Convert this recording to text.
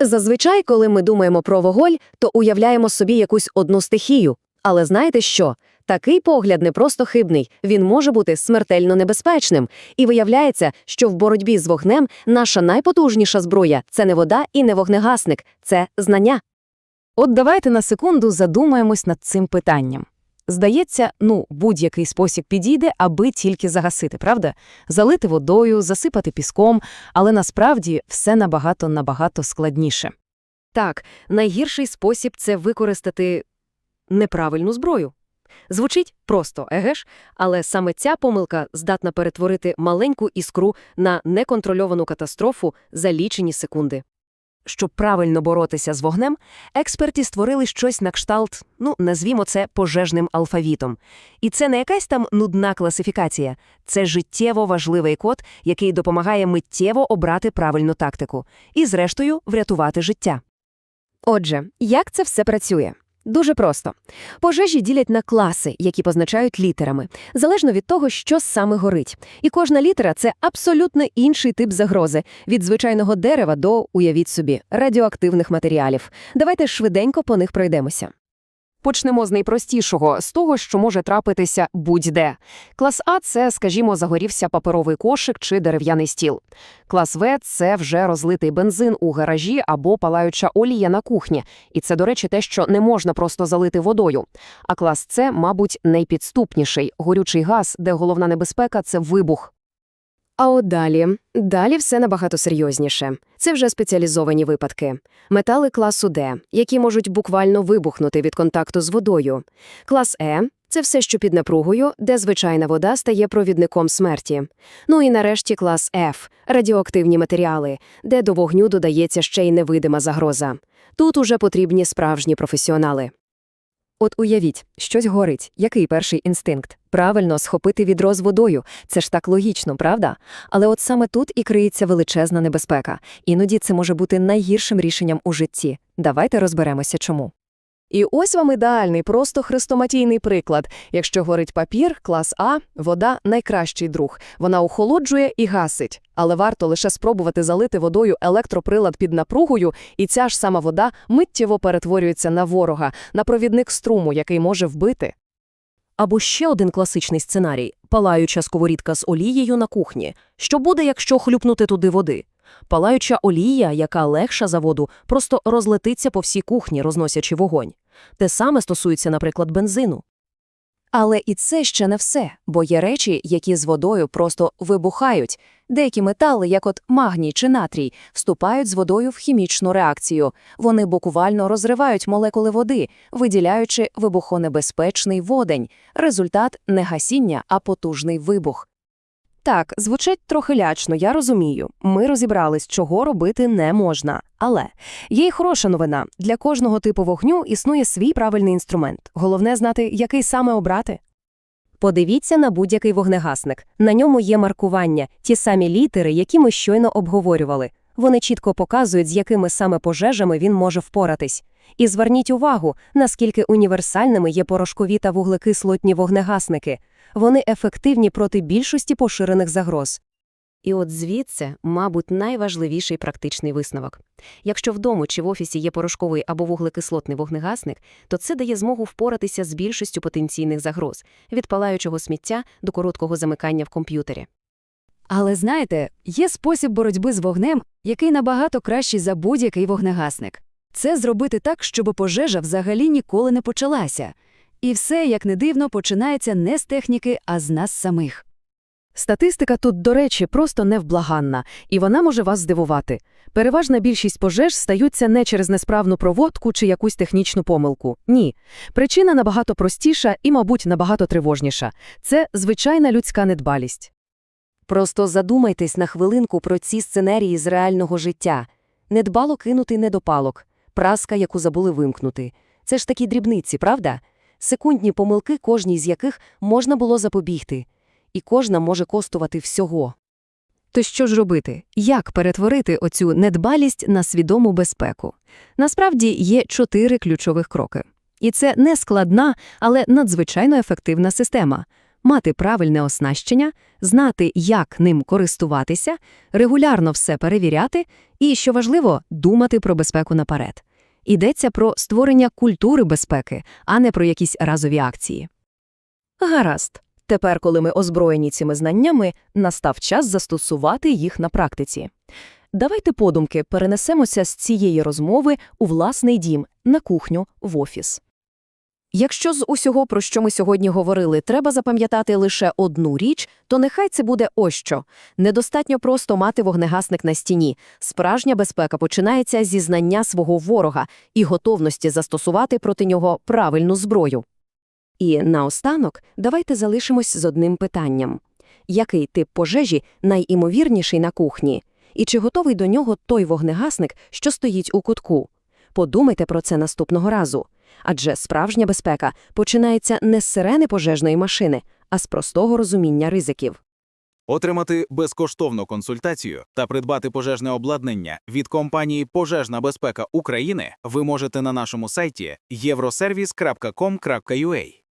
Зазвичай, коли ми думаємо про вуголь, то уявляємо собі якусь одну стихію. Але знаєте що? Такий погляд не просто хибний, він може бути смертельно небезпечним. І виявляється, що в боротьбі з вогнем наша найпотужніша зброя це не вода і не вогнегасник, це знання. От давайте на секунду задумаємось над цим питанням. Здається, ну, будь-який спосіб підійде, аби тільки загасити, правда? Залити водою, засипати піском, але насправді все набагато-набагато складніше. Так, найгірший спосіб це використати неправильну зброю. Звучить просто, еге ж, але саме ця помилка здатна перетворити маленьку іскру на неконтрольовану катастрофу за лічені секунди. Щоб правильно боротися з вогнем, експерти створили щось на кшталт, ну, назвімо це пожежним алфавітом. І це не якась там нудна класифікація, це життєво важливий код, який допомагає миттєво обрати правильну тактику і, зрештою, врятувати життя. Отже, як це все працює? Дуже просто. Пожежі ділять на класи, які позначають літерами, залежно від того, що саме горить. І кожна літера це абсолютно інший тип загрози від звичайного дерева до, уявіть собі, радіоактивних матеріалів. Давайте швиденько по них пройдемося. Почнемо з найпростішого, з того, що може трапитися будь-де. Клас А – це, скажімо, загорівся паперовий кошик чи дерев'яний стіл. Клас В – це вже розлитий бензин у гаражі або палаюча олія на кухні. І це, до речі, те, що не можна просто залити водою. А клас С, мабуть, найпідступніший – горючий газ, де головна небезпека – це вибух. А от далі. Далі все набагато серйозніше. Це вже спеціалізовані випадки. Метали класу Д, які можуть буквально вибухнути від контакту з водою. Клас Е – це все, що під напругою, де звичайна вода стає провідником смерті. Ну і нарешті клас F – радіоактивні матеріали, де до вогню додається ще й невидима загроза. Тут уже потрібні справжні професіонали. От уявіть, щось горить. Який перший інстинкт? Правильно, схопити відро з водою. Це ж так логічно, правда? Але от саме тут і криється величезна небезпека. Іноді це може бути найгіршим рішенням у житті. Давайте розберемося, чому. І ось вам ідеальний, просто хрестоматійний приклад. Якщо горить папір, клас А, вода – найкращий друг. Вона охолоджує і гасить. Але варто лише спробувати залити водою електроприлад під напругою, і ця ж сама вода миттєво перетворюється на ворога, на провідник струму, який може вбити. Або ще один класичний сценарій – палаюча сковорідка з олією на кухні. Що буде, якщо хлюпнути туди води? Палаюча олія, яка легша за воду, просто розлетиться по всій кухні, розносячи вогонь. Те саме стосується, наприклад, бензину. Але і це ще не все, бо є речі, які з водою просто вибухають. Деякі метали, як от магній чи натрій, вступають з водою в хімічну реакцію. Вони буквально розривають молекули води, виділяючи вибухонебезпечний водень. Результат – не гасіння, а потужний вибух. Так, звучить трохи лячно, я розумію. Ми розібрались, чого робити не можна. Але є й хороша новина. Для кожного типу вогню існує свій правильний інструмент. Головне знати, який саме обрати. Подивіться на будь-який вогнегасник. На ньому є маркування, ті самі літери, які ми щойно обговорювали. Вони чітко показують, з якими саме пожежами він може впоратись. І зверніть увагу, наскільки універсальними є порошкові та вуглекислотні вогнегасники. Вони ефективні проти більшості поширених загроз. І от звідси, мабуть, найважливіший практичний висновок. Якщо вдома чи в офісі є порошковий або вуглекислотний вогнегасник, то це дає змогу впоратися з більшістю потенційних загроз – від палаючого сміття до короткого замикання в комп'ютері. Але знаєте, є спосіб боротьби з вогнем, який набагато кращий за будь-який вогнегасник. Це зробити так, щоб пожежа взагалі ніколи не почалася. І все, як не дивно, починається не з техніки, а з нас самих. Статистика тут, до речі, просто невблаганна, і вона може вас здивувати. Переважна більшість пожеж стаються не через несправну проводку чи якусь технічну помилку. Ні. Причина набагато простіша і, мабуть, набагато тривожніша. Це звичайна людська недбалість. Просто задумайтесь на хвилинку про ці сценарії з реального життя. Недбало кинутий недопалок, праска, яку забули вимкнути. Це ж такі дрібниці, правда? Секундні помилки, кожній з яких можна було запобігти. І кожна може коштувати всього. То що ж робити? Як перетворити оцю недбалість на свідому безпеку? Насправді є чотири ключових кроки. І це не складна, але надзвичайно ефективна система. мати правильне оснащення, знати, як ним користуватися, регулярно все перевіряти і, що важливо, думати про безпеку наперед. Йдеться про створення культури безпеки, а не про якісь разові акції. Гаразд. Тепер, коли ми озброєні цими знаннями, настав час застосувати їх на практиці. Давайте подумки перенесемося з цієї розмови у власний дім, на кухню, в офіс. Якщо з усього, про що ми сьогодні говорили, треба запам'ятати лише одну річ, то нехай це буде ось що. Недостатньо просто мати вогнегасник на стіні. Справжня безпека починається зі знання свого ворога і готовності застосувати проти нього правильну зброю. І наостанок давайте залишимось з одним питанням. Який тип пожежі найімовірніший на кухні? І чи готовий до нього той вогнегасник, що стоїть у кутку? Подумайте про це наступного разу. Адже справжня безпека починається не з сирени пожежної машини, а з простого розуміння ризиків. Отримати безкоштовну консультацію та придбати пожежне обладнання від компанії Пожежна безпека України ви можете на нашому сайті euroservice.com.ua.